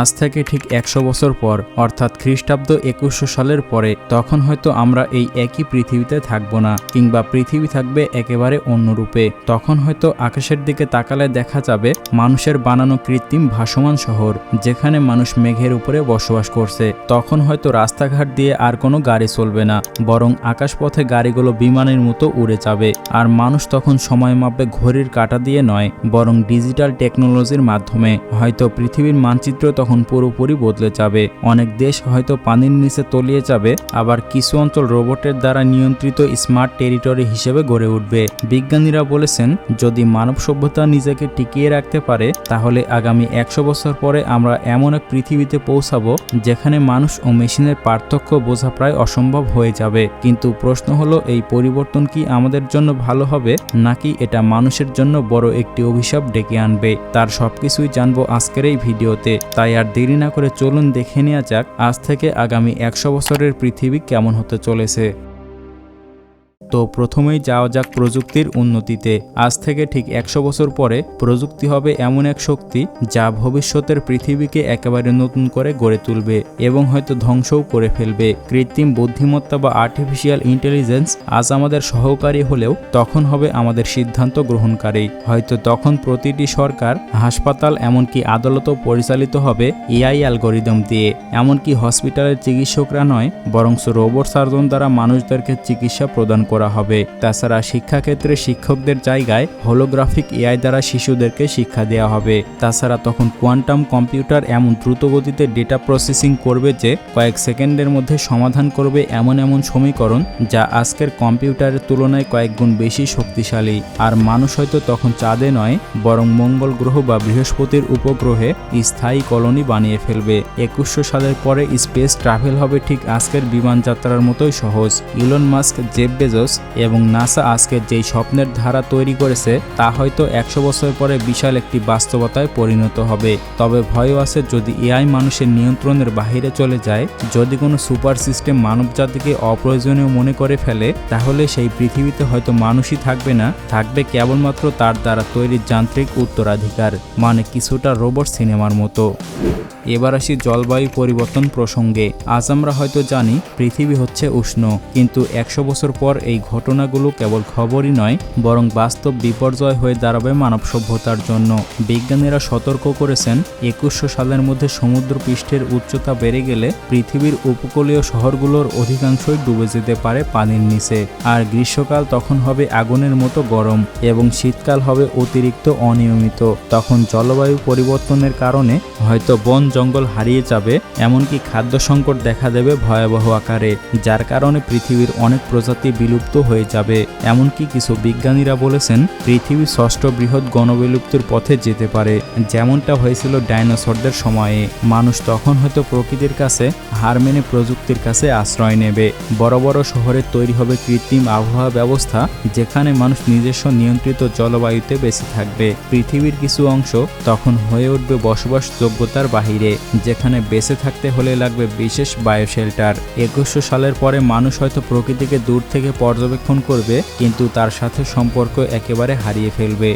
আজ থেকে ঠিক একশো বছর পর, অর্থাৎ খ্রিস্টাব্দ একুশশো সালের পরে, তখন হয়তো আমরা এই একই পৃথিবীতে থাকব না, কিংবা পৃথিবী থাকবে একেবারে অন্য রূপে তখন হয়তো আকাশের দিকে তাকালে দেখা যাবে মানুষের বানানো কৃত্রিম ভাসমান শহর, যেখানে মানুষ মেঘের উপরে বসবাস করছে। তখন হয়তো রাস্তাঘাট দিয়ে আর কোনো গাড়ি চলবে না, বরং আকাশপথে গাড়িগুলো বিমানের মতো উড়ে যাবে। আর মানুষ তখন সময় মাপবে ঘড়ির কাঁটা দিয়ে নয়, বরং ডিজিটাল টেকনোলজির মাধ্যমে। হয়তো পৃথিবীর মানচিত্র তখন পুরোপুরি বদলে যাবে। অনেক দেশ হয়তো পানির নিচে তলিয়ে যাবে, আবার কিছু অঞ্চল রোবটের দ্বারা নিয়ন্ত্রিত স্মার্ট টেরিটরি হিসেবে গড়ে উঠবে। বিজ্ঞানীরা বলেছেন, যদি মানব সভ্যতা নিজেকে টিকিয়ে রাখতে পারে, তাহলে আগামী একশো বছর পরে আমরা এমন এক পৃথিবীতে পৌঁছাবো, যেখানে মানুষ ও মেশিনের পার্থক্য বোঝা প্রায় অসম্ভব হয়ে যাবে। কিন্তু প্রশ্ন হলো, এই পরিবর্তন কি আমাদের জন্য ভালো হবে, নাকি এটা মানুষের জন্য বড় একটি অভিশাপ ডেকে আনবে? তার সবকিছুই জানব আজকের এই ভিডিওতে। তাই আর দেরি না করে চলুন দেখে নেওয়া যাক আজ থেকে আগামী একশো বছরের পৃথিবী কেমন হতে চলেছে। তো প্রথমেই যাওয়া যাক প্রযুক্তির উন্নতিতে। আজ থেকে ঠিক একশো বছর পরে প্রযুক্তি হবে এমন এক শক্তি যা ভবিষ্যতের পৃথিবীকে একেবারে নতুন করে গড়ে তুলবে এবং হয়তো ধ্বংসও করে ফেলবে। কৃত্রিম বুদ্ধিমত্তা বা আর্টিফিশিয়াল ইন্টেলিজেন্স আজ আমাদের সহকারী হলেও তখন হবে আমাদের সিদ্ধান্ত গ্রহণকারী। হয়তো তখন প্রতিটি সরকার, হাসপাতাল, এমনকি আদালতও পরিচালিত হবে এআই অ্যালগোরিদম দিয়ে। এমনকি হসপিটালের চিকিৎসকরা নয় বরং রোবট সার্জন দ্বারা মানুষদেরকে চিকিৎসা প্রদান করা হবে। তাছাড়া শিক্ষাক্ষেত্রে শিক্ষকদের জায়গায় হোলোগ্রাফিক এআই দ্বারা শিশুদেরকে শিক্ষা দেওয়া হবে। তাছাড়া তখন কোয়ান্টাম কম্পিউটার এমন দ্রুতগতিতে ডেটা প্রসেসিং করবে যে, কয়েক সেকেন্ডের মধ্যে সমাধান করবে এমন এমন সমীকরণ যা আজকের কম্পিউটারের তুলনায় কয়েক গুণ বেশি শক্তিশালী। আর মানুষ হয়তো তখন চাঁদে নয়, বরং মঙ্গল গ্রহ বা বৃহস্পতির উপগ্রহে স্থায়ী কলোনি বানিয়ে ফেলবে। একুশশো সালের পরে স্পেস ট্রাভেল হবে ঠিক আজকের বিমান যাত্রার মতোই সহজ। ইলন মাস্ক জেব বেজোস এবং নাসা আজকের যেই স্বপ্নের ধারা তৈরি করেছে, তা হয়তো একশো বছর পরে বিশাল একটি বাস্তবতায় পরিণত হবে। তবে ভয়ও আছে যদি এআই মানুষের নিয়ন্ত্রণের বাহিরে চলে যায়, যদি কোনো সুপার সিস্টেম মানবজাতিকে অপ্রয়োজনীয় মনে করে ফেলে, তাহলে সেই পৃথিবীতে হয়তো মানুষই থাকবে না, থাকবে কেবলমাত্র তার দ্বারা তৈরি যান্ত্রিক উত্তরাধিকার মানে কিছুটা রোবট সিনেমার মতো। এবার আসি জলবায়ু পরিবর্তন প্রসঙ্গে। আজ আমরা হয়তো জানি, পৃথিবী হচ্ছে উষ্ণ। কিন্তু একশো বছর পর এই ঘটনাগুলো কেবল খবরই নয়, বরং বাস্তব বিপর্যয় হয়ে দাঁড়াবে মানব সভ্যতার জন্য। বিজ্ঞানীরা সতর্ক করেছেন, একুশশো সালের মধ্যে সমুদ্র পৃষ্ঠের উচ্চতা বেড়ে গেলে পৃথিবীর উপকূলীয় শহরগুলোর অধিকাংশই ডুবে যেতে পারে পানির নিচে। আর গ্রীষ্মকাল তখন হবে আগুনের মতো গরম এবং শীতকাল হবে অতিরিক্ত অনিয়মিত। তখন জলবায়ু পরিবর্তনের কারণে হয়তো বন জঙ্গল হারিয়ে যাবে, এমনকি খাদ্য সংকট দেখা দেবে ভয়াবহ আকারে, যার কারণে পৃথিবীর অনেক প্রজাতি বিলুপ্ত হয়ে যাবে। এমনকি কিছু বিজ্ঞানীরা বলেছেন, পৃথিবী ষষ্ঠ বৃহৎ গণবিলুপ্তির পথে যেতে পারে, যেমনটা হয়েছিল ডাইনোসরদের সময়ে। মানুষ তখন হয়তো প্রকৃতির কাছে, হার মেনে প্রযুক্তির কাছে আশ্রয় নেবে। বড় বড় শহরে তৈরি হবে কৃত্রিম আবহাওয়া ব্যবস্থা, যেখানে মানুষ নিজস্ব নিয়ন্ত্রিত জলবায়ুতে বেঁচে থাকবে। পৃথিবীর কিছু অংশ তখন হয়ে উঠবে বসবাস যোগ্যতার বাহিরে যেখানে বেঁচে থাকতে হলে লাগবে বিশেষ বায়ো শেল্টার একুশশো সালের পরে মানুষ হয়তো প্রকৃতিকে দূর থেকে পর্যবেক্ষণ করবে, কিন্তু তার সাথে সম্পর্ক একেবারে হারিয়ে ফেলবে।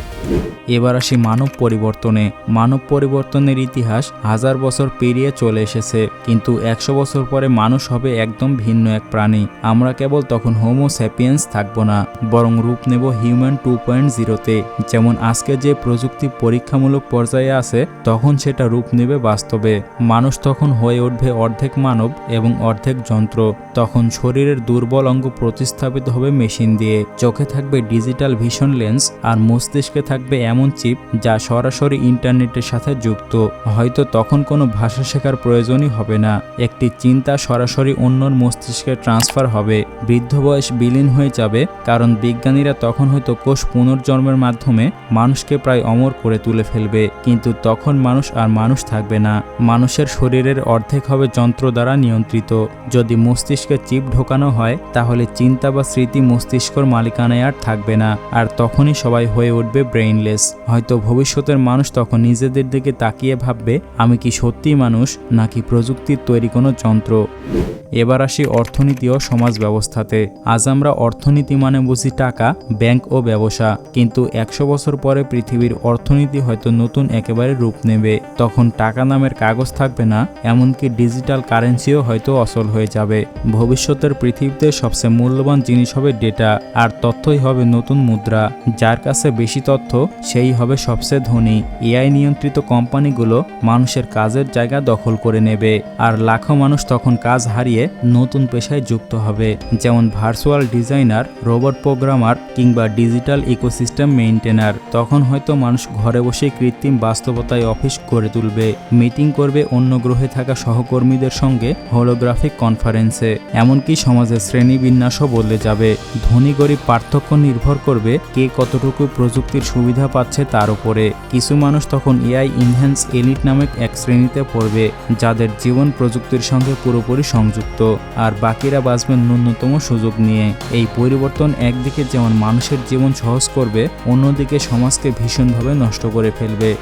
এবার আসি মানব পরিবর্তনে। মানব পরিবর্তনের ইতিহাস হাজার বছর পেরিয়ে চলে এসেছে, কিন্তু একশো বছর পরে মানুষ হবে একদম ভিন্ন এক প্রাণী। আমরা কেবল তখন হোমো স্যাপিয়েন্স থাকব না, বরং রূপ নেব হিউম্যান টু পয়েন্ট জিরোতে যেমন আজকে যে প্রযুক্তি পরীক্ষামূলক পর্যায়ে আছে, তখন সেটা রূপ নেবে বাস্তবে। মানুষ তখন হয়ে উঠবে অর্ধেক মানব এবং অর্ধেক যন্ত্র। তখন শরীরের দুর্বল অঙ্গ প্রতিস্থাপিত হবে মেশিন দিয়ে। চোখে থাকবে ডিজিটাল ভিশন লেন্স আর মস্তিষ্কে থাকবে এমন চিপ যা সরাসরি ইন্টারনেটের সাথে যুক্ত। হয়তো তখন কোনো ভাষা শেখার প্রয়োজনই হবে না। একটি চিন্তা সরাসরি অন্যর মস্তিষ্কে ট্রান্সফার হবে। বৃদ্ধ বয়স বিলীন হয়ে যাবে, কারণ বিজ্ঞানীরা তখন হয়তো কোষ পুনর্জন্মের মাধ্যমে মানুষকে প্রায় অমর করে তুলে ফেলবে। কিন্তু তখন মানুষ আর মানুষ থাকবে না। মানুষের শরীরের অর্ধেক হবে যন্ত্র দ্বারা নিয়ন্ত্রিত। যদি মস্তিষ্কে চিপ ঢোকানো হয়, তাহলে চিন্তা বা স্মৃতি মস্তিষ্কর মালিকানায় আর থাকবে না, আর তখনই সবাই হয়ে উঠবে ব্রেইনলেস হয়তো ভবিষ্যতের মানুষ তখন নিজেদের দিকে তাকিয়ে ভাববে, আমি কি সত্যিই মানুষ, নাকি প্রযুক্তির তৈরি কোনো যন্ত্র? এবার আসি অর্থনীতি ও সমাজ ব্যবস্থাতে। আজ আমরা অর্থনীতি মানে বুঝি টাকা, ব্যাংক ও ব্যবসা। কিন্তু একশো বছর পরে পৃথিবীর অর্থনীতি হয়তো নতুন একেবারে রূপ নেবে। তখন টাকা নামের কাগজ থাকবে না, এমনকি ডিজিটাল কারেন্সিও হয়তো অচল হয়ে যাবে। ভবিষ্যতের পৃথিবীতে সবচেয়ে মূল্যবান জিনিস হবে ডেটা, আর তথ্যই হবে নতুন মুদ্রা। যার কাছে বেশি তথ্য, সেই হবে সবচেয়ে ধনী। এআই নিয়ন্ত্রিত কোম্পানিগুলো মানুষের কাজের জায়গা দখল করে নেবে, আর লাখো মানুষ তখন কাজ হারিয়ে নতুন পেশায় যুক্ত হবে। যেমন ভার্চুয়াল ডিজাইনার, রোবট প্রোগ্রামার, কিংবা ডিজিটাল ইকোসিস্টেম মেইনটেনার তখন হয়তো মানুষ ঘরে বসে কৃত্রিম বাস্তবতায় অফিস গড়ে তুলবে। মিটিং করবে অন্য গ্রহে থাকা সহকর্মীদের সঙ্গে হোলোগ্রাফিক কনফারেন্সে। এমনকি সমাজের শ্রেণীবিন্যাসও বদলে যাবে। ধনী গরিব পার্থক্য নির্ভর করবে কে কতটুকু প্রযুক্তির সুবিধা পাচ্ছে তার উপরে। কিছু মানুষ তখন এআই ইনহ্যান্স এলিট নামক এক শ্রেণীতে পড়বে, যাদের জীবন প্রযুক্তির সঙ্গে পুরোপুরি সংযুক্ত। আর বাকিরা বাঁচবেন ন্যূনতম সুযোগ নিয়ে। এই পরিবর্তন একদিকে যেমন মানুষের জীবন সহজ করবে, অন্যদিকে সমাজকে ভীষণভাবে নষ্ট করে ফেলবে।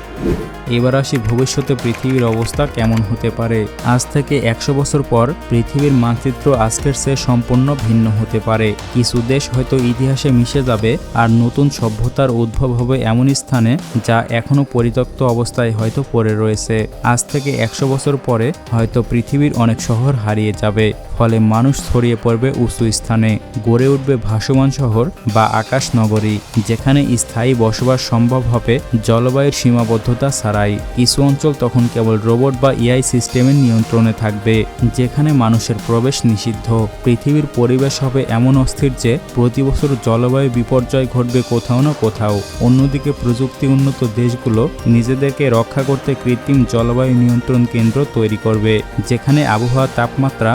এবার আসি ভবিষ্যতে পৃথিবীর অবস্থা কেমন হতে পারে। আজ থেকে একশো বছর পর পৃথিবীর মানচিত্র আজকের চেয়ে সম্পূর্ণ ভিন্ন হতে পারে। কিছু দেশ হয়তো ইতিহাসে মিশে যাবে আর নতুন সভ্যতার উদ্ভব হবে এমন স্থানে যা এখনও পরিত্যক্ত অবস্থায় হয়তো পড়ে রয়েছে। আজ থেকে একশো বছর পরে হয়তো পৃথিবীর অনেক শহর হারিয়ে যাবে। ফলে মানুষ ছড়িয়ে পড়বে উঁচু স্থানে। গড়ে উঠবে ভাসমান শহর বা আকাশ নগরী, যেখানে স্থায়ী বসবাস সম্ভব হবে জলবায়ুর সীমাবদ্ধতা ছাড়াই। কিছু অঞ্চল তখন কেবল রোবট বা এআই সিস্টেমের নিয়ন্ত্রণে থাকবে, যেখানে মানুষের প্রবেশ নিষিদ্ধ। পৃথিবীর পরিবেশ হবে এমন অস্থির যে, প্রতি বছর জলবায়ু বিপর্যয় ঘটবে কোথাও না কোথাও। অন্যদিকে প্রযুক্তি উন্নত দেশগুলো নিজেদেরকে রক্ষা করতে কৃত্রিম জলবায়ু নিয়ন্ত্রণ কেন্দ্র তৈরি করবে, যেখানে আবহাওয়া তাপমাত্রা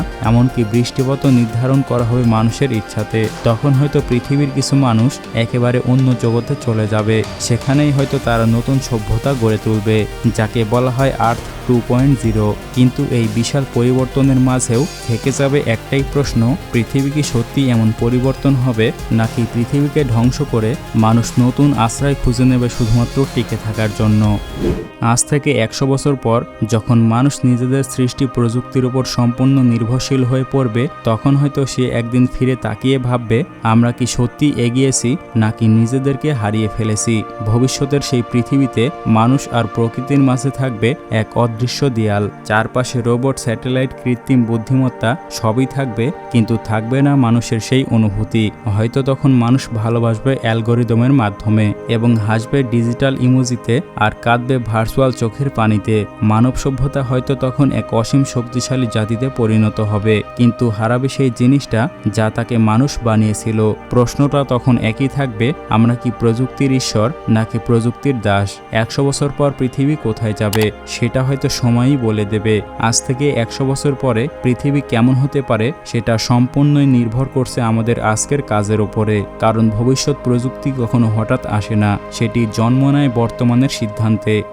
এমনকি বৃষ্টিপাতও নির্ধারণ করা হবে মানুষের ইচ্ছাতে। তখন হয়তো পৃথিবীর কিছু মানুষ একেবারে অন্য জগতে চলে যাবে। সেখানেই হয়তো তারা নতুন সভ্যতা গড়ে তুলবে, যাকে বলা হয় আর্থ টু পয়েন্ট জিরো কিন্তু এই বিশাল পরিবর্তনের মাঝেও থেকে যাবে একটাই প্রশ্ন, পৃথিবী কি সত্যি এমন পরিবর্তন হবে, নাকি পৃথিবীকে ধ্বংস করে মানুষ নতুন আশ্রয় খুঁজে নেবে শুধুমাত্র টিকে থাকার জন্য? আজ থেকে একশো বছর পর, যখন মানুষ নিজেদের সৃষ্টি প্রযুক্তির উপর সম্পূর্ণ নির্ভরশীল হয়ে পড়বে, তখন হয়তো সে একদিন ফিরে তাকিয়ে ভাববে, আমরা কি সত্যি এগিয়েছি, নাকি নিজেদেরকে হারিয়ে ফেলেছি। ভবিষ্যতের সেই পৃথিবীতে মানুষ আর প্রকৃতির মাঝে থাকবে এক অদৃশ্য দেয়াল। চারপাশে রোবট, স্যাটেলাইট, কৃত্রিম বুদ্ধিমত্তা, সবই থাকবে, কিন্তু থাকবে না মানুষের সেই অনুভূতি। হয়তো তখন মানুষ ভালোবাসবে অ্যালগোরিদমের মাধ্যমে, এবং হাসবে ডিজিটাল ইমোজিতে, আর কাঁদবে ভার্চুয়াল চোখের পানিতে। মানব সভ্যতা হয়তো তখন এক অসীম শক্তিশালী জাতিতে পরিণত হবে। কিন্তু হারাবে সেই জিনিসটা যা তাকে মানুষ বানিয়েছিল। প্রশ্নটা তখন একই থাকবে, আমরা কি প্রযুক্তির ঈশ্বর নাকি প্রযুক্তির দাস? একশো বছর পর পৃথিবী কোথায় যাবে? সেটা হয়তো সময়ই বলে দেবে। আজ থেকে একশো বছর পরে পৃথিবী কেমন হতে পারে সেটা সম্পূর্ণই নির্ভর করছে আমাদের আজকের কাজের ওপরে। কারণ ভবিষ্যৎ প্রযুক্তি কখনো হঠাৎ আসে না, সেটি জন্ম নেয় বর্তমানের সিদ্ধান্তে।